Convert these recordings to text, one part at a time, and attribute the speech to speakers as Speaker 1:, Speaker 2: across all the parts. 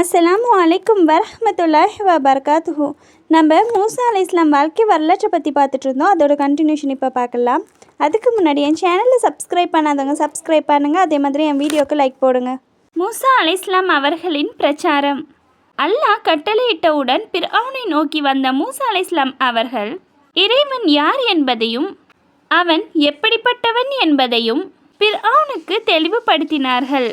Speaker 1: அஸ்ஸலாமு அலைக்கும் வரஹ்மத்துல்லாஹி வபரகாத்துஹு நம்ம மூசா அலி இஸ்லாம் வாழ்க்கை வரலாற்றை பற்றி பார்த்துட்டு இருந்தோம். அதோட கண்டினியூஷன் இப்போ பார்க்கலாம். அதுக்கு முன்னாடி என் சேனலில் சப்ஸ்கிரைப் பண்ணாதவங்க சப்ஸ்கிரைப் பண்ணுங்கள் அதே மாதிரி என் வீடியோக்கு லைக் போடுங்க. மூசா அலை இஸ்லாம் அவர்களின் பிரச்சாரம். அல்லாஹ் கட்டளையிட்டவுடன் பிர்அவுனை நோக்கி வந்த மூசா அலி இஸ்லாம் அவர்கள் இறைவன் யார் என்பதையும் அவன் எப்படிப்பட்டவன் என்பதையும் பிர்அவுனுக்கு தெளிவுபடுத்தினார்கள்.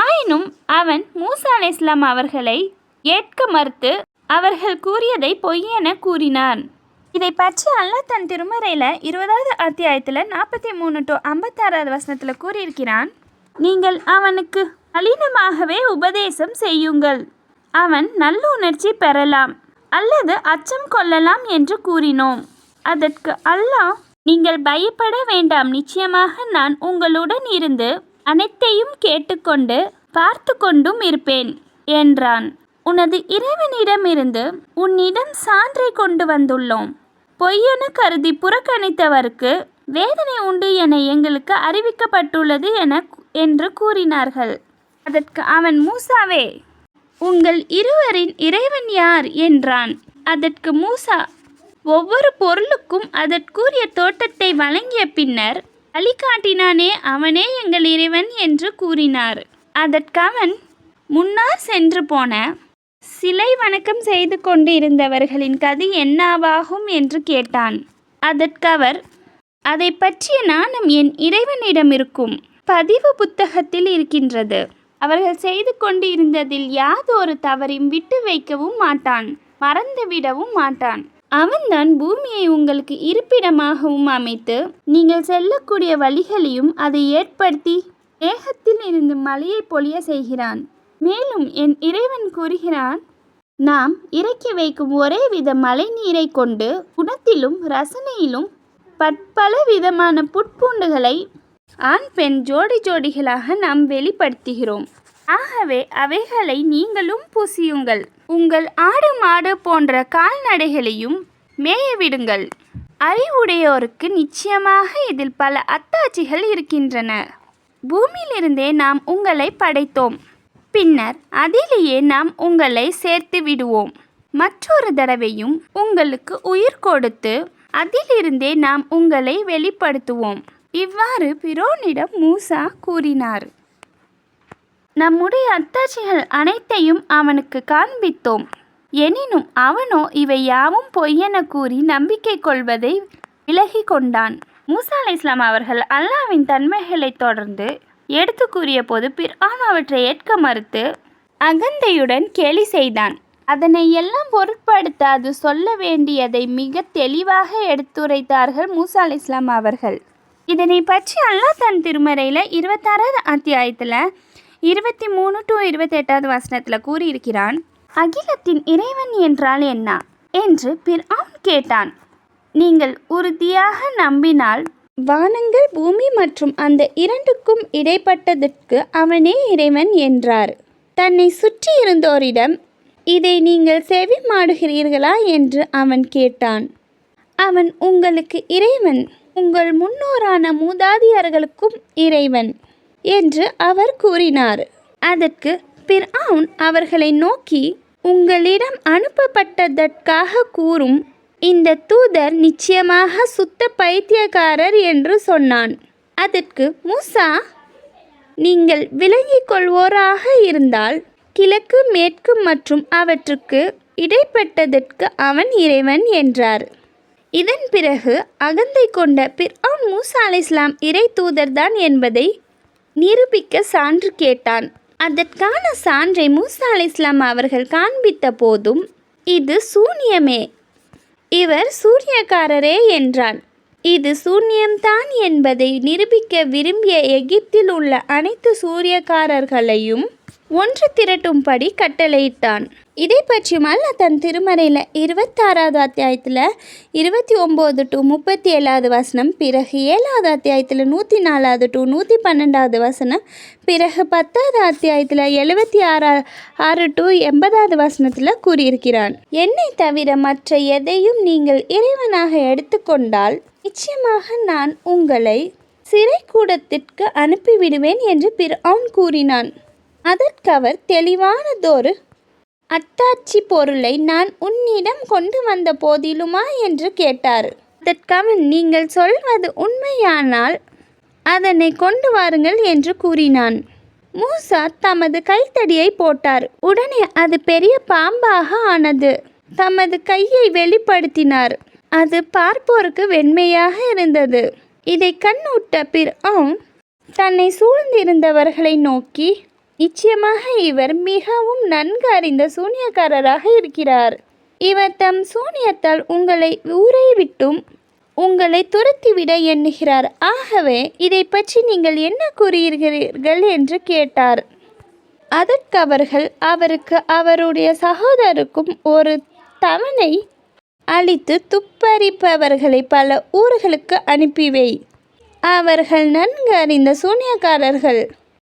Speaker 1: ஆயினும் அவன் மூசா இஸ்லாம் அவர்களை ஏற்க மறுத்து அவர்கள் கூறியதை பொய்யென கூறினான். இதை பற்றி அல்லாஹ் தன் திருமறையில் இருபதாவது அத்தியாயத்தில் நாற்பத்தி மூணு டு ஐம்பத்தாறாவது வசனத்தில் கூறியிருக்கிறான். நீங்கள் அவனுக்கு நளினமாகவே உபதேசம் செய்யுங்கள். அவன் நல்லுணர்ச்சி பெறலாம் அல்லது அச்சம் கொள்ளலாம் என்று கூறினோம். அதற்கு அல்லாஹ் நீங்கள் பயப்பட வேண்டாம். நிச்சயமாக நான் உங்களுடன் இருந்து அனைத்தையும் கேட்டுக்கொண்டு பார்த்து கொண்டும் இருப்பேன் என்றான். உனது இறைவனிடமிருந்து உன்னிடம் சான்றை கொண்டு வந்துள்ளோம். பொய்யென கருதி புறக்கணித்தவருக்கு வேதனை உண்டு என எங்களுக்கு அறிவிக்கப்பட்டுள்ளது என என்று கூறினார்கள். அதற்கு அவன் மூசாவே உங்கள் இருவரின் இறைவன் யார்? என்றான். அதற்கு மூசா ஒவ்வொரு பொருளுக்கும் அதற்குரிய தோட்டத்தை வழங்கிய பின்னர் வழிகாட்டினானே அவனே எங்கள் இறைவன் என்று கூறினார். அதற்கவன் முன்னார் சென்று போன சிலை வணக்கம் செய்து கொண்டு இருந்தவர்களின் கதி என்னவாகும்? என்று கேட்டான். அதற்கவர் அதை பற்றிய நாணம் என் இறைவனிடம் இருக்கும். பதிவு புத்தகத்தில் இருக்கின்றது. அவர்கள் செய்து கொண்டு இருந்ததில் யாதொரு தவறையும் விட்டு வைக்கவும் மாட்டான். மறந்துவிடவும் மாட்டான். அவன்தான் பூமியை உங்களுக்கு இருப்பிடமாகவும் அமைத்து நீங்கள் செல்லக்கூடிய வழிகளையும் அதை ஏற்படுத்தி மேகத்தில் இருந்து மலையை பொழிய செய்கிறான். மேலும் என் இறைவன் கூறுகிறான் நாம் இறக்கி வைக்கும் ஒரே வித மழை நீரை கொண்டு குணத்திலும் ரசனையிலும் பற்பல விதமான புட்பூண்டுகளை ஆண் பெண் ஜோடி ஜோடிகளாக நாம் வெளிப்படுத்துகிறோம். ஆகவே அவைகளை நீங்களும் பூசியுங்கள். உங்கள் ஆடு மாடு போன்ற கால்நடைகளையும் மேயவிடுங்கள். அறிவுடையோருக்கு நிச்சயமாக இதில் பல அத்தாட்சிகள் இருக்கின்றன. பூமியிலிருந்தே நாம் உங்களை படைத்தோம். பின்னர் அதிலேயே நாம் உங்களை சேர்த்து விடுவோம். மற்றொரு தடவையும் உங்களுக்கு உயிர் கொடுத்து அதிலிருந்தே நாம் உங்களை வெளிப்படுத்துவோம். இவ்வாறு பிரோனிடம் மூசா கூறினார். நம்முடைய அத்தாட்சிகள் அனைத்தையும் அவனுக்கு காண்பித்தோம். எனினும் அவனோ இவை யாவும் பொய்யென கூறி நம்பிக்கை கொள்வதை விலகி கொண்டான். மூசா அலி இஸ்லாம் அவர்கள் அல்லாவின் தன்மைகளை தொடர்ந்து எடுத்து கூறிய போது பிரான் அவற்றை ஏற்க மறுத்து அகந்தையுடன் கேலி செய்தான். அதனை எல்லாம் பொருட்படுத்தாது சொல்ல வேண்டியதை மிக தெளிவாக எடுத்துரைத்தார்கள் மூசா அலி இஸ்லாம் அவர்கள். இதனை பற்றி அல்லாஹ் தன் திருமறையில் இருபத்தாறாவது அத்தியாயத்தில் இருபத்தி மூணு டு இருபத்தெட்டாவது வசனத்தில் கூறியிருக்கிறான் அகிலத்தின் இறைவன் என்றால் என்ன? என்று பிர்ஆன் கேட்டான். நீங்கள் உறுதியாக நம்பினால் வானங்கள் பூமி மற்றும் அந்த இரண்டுக்கும் இடைப்பட்டதற்கு அவனே இறைவன் என்றார். தன்னை சுற்றி இருந்தோரிடம் இதை நீங்கள் செவி மாடுகிறீர்களா? என்று அவன் கேட்டான். அவன் உங்களுக்கு இறைவன் உங்கள் முன்னோரான மூதாதியர்களுக்கும் இறைவன். என்று அவர் கூறினார். அதற்கு பிரவுன் அவர்களை நோக்கி உங்களிடம் அனுப்பப்பட்டதற்காக கூறும் இந்த தூதர் நிச்சயமாக சுத்த பைத்தியக்காரர் என்று சொன்னான். அதற்கு மூசா நீங்கள் விளங்கிக் கொள்வோராக இருந்தால் கிழக்கு மேற்கு மற்றும் அவற்றுக்கு இடைப்பட்டதற்கு அவன் இறைவன் என்றார். இதன் பிறகு அகந்தை கொண்ட பிர்ஆன் மூசா அலை இஸ்லாம் இறை தூதர்தான் என்பதை நிரூபிக்க சான்று கேட்டான். அதற்கான சான்றை மூசா அலை இஸ்லாம் அவர்கள் காண்பித்த போதும் இது சூன்யமே. இவர் சூரியக்காரரே என்றான். இது சூன்யம்தான் என்பதை நிரூபிக்க விரும்பிய எகிப்தில் உள்ள அனைத்து சூரியக்காரர்களையும் ஒன்று திரட்டும்படி கட்டளையிட்டான். இதை பற்றி அல்ல தன் திருமறையில் இருபத்தாறாவது அத்தியாயத்தில் இருபத்தி ஒம்பது டு முப்பத்தி ஏழாவது வசனம் பிறகு ஏழாவது அத்தியாயத்தில் நூற்றி நாலாவது டு நூற்றி பன்னெண்டாவது வசனம் பிறகு பத்தாவது அத்தியாயத்தில் எழுபத்தி ஆறா ஆறு டு எண்பதாவது வசனத்தில் கூறியிருக்கிறான். என்னை தவிர மற்ற எதையும் நீங்கள் இறைவனாக எடுத்துக்கொண்டால் நிச்சயமாக நான் உங்களை சிறை கூடத்திற்கு அனுப்பிவிடுவேன் என்று பிற அவன் கூறினான். அதற்கவர் தெளிவானதொரு அத்தாட்சி பொருளை நான் உன்னிடம் கொண்டு வந்த போதிலுமா என்று கேட்டார். அதற்கவன் நீங்கள் சொல்வது உண்மையானால் அதனை கொண்டு வாருங்கள் என்று கூறினான். மூசா தமது கைத்தடியை போட்டார். உடனே அது பெரிய பாம்பாக ஆனது. தமது கையை வெளிப்படுத்தினார். அது பார்ப்போருக்கு வெண்மையாக இருந்தது. இதை கண்ணுட்ட பிறகும் தன்னை சூழ்ந்திருந்தவர்களை நோக்கி நிச்சயமாக இவர் மிகவும் நன்கு அறிந்த சூனியக்காரராக இருக்கிறார். இவர் தம் சூனியத்தால் உங்களை ஊரை விட்டும் உங்களை துரத்திவிட எண்ணுகிறார். ஆகவே இதை பற்றி நீங்கள் என்ன கூறுகிறீர்கள் என்று கேட்டார். அதற்கு அவர்கள் அவருக்கு அவருடைய சகோதரருக்கும் ஒரு தவணை அளித்து துப்பறிப்பவர்களை பல ஊர்களுக்கு அனுப்பிவை. அவர்கள் நன்கு அறிந்த சூனியக்காரர்கள்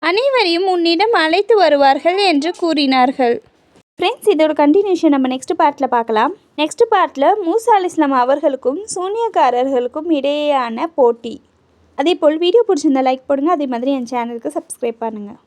Speaker 1: அனைவரையும் உன்னிடம் அழைத்து வருவார்கள் என்று கூறினார்கள். ஃப்ரெண்ட்ஸ் இதோட கண்டினியூஷன் நம்ம நெக்ஸ்ட் பார்ட்டில் பார்க்கலாம். நெக்ஸ்ட் பார்ட்டில் மூசா அலி இஸ்லாம் அவர்களுக்கும் சூனியக்காரர்களுக்கும் இடையேயான போட்டி. அதே போல் வீடியோ பிடிச்சிருந்தா லைக் போடுங்க அதே மாதிரி என் சேனலுக்கு சப்ஸ்கிரைப் பண்ணுங்கள்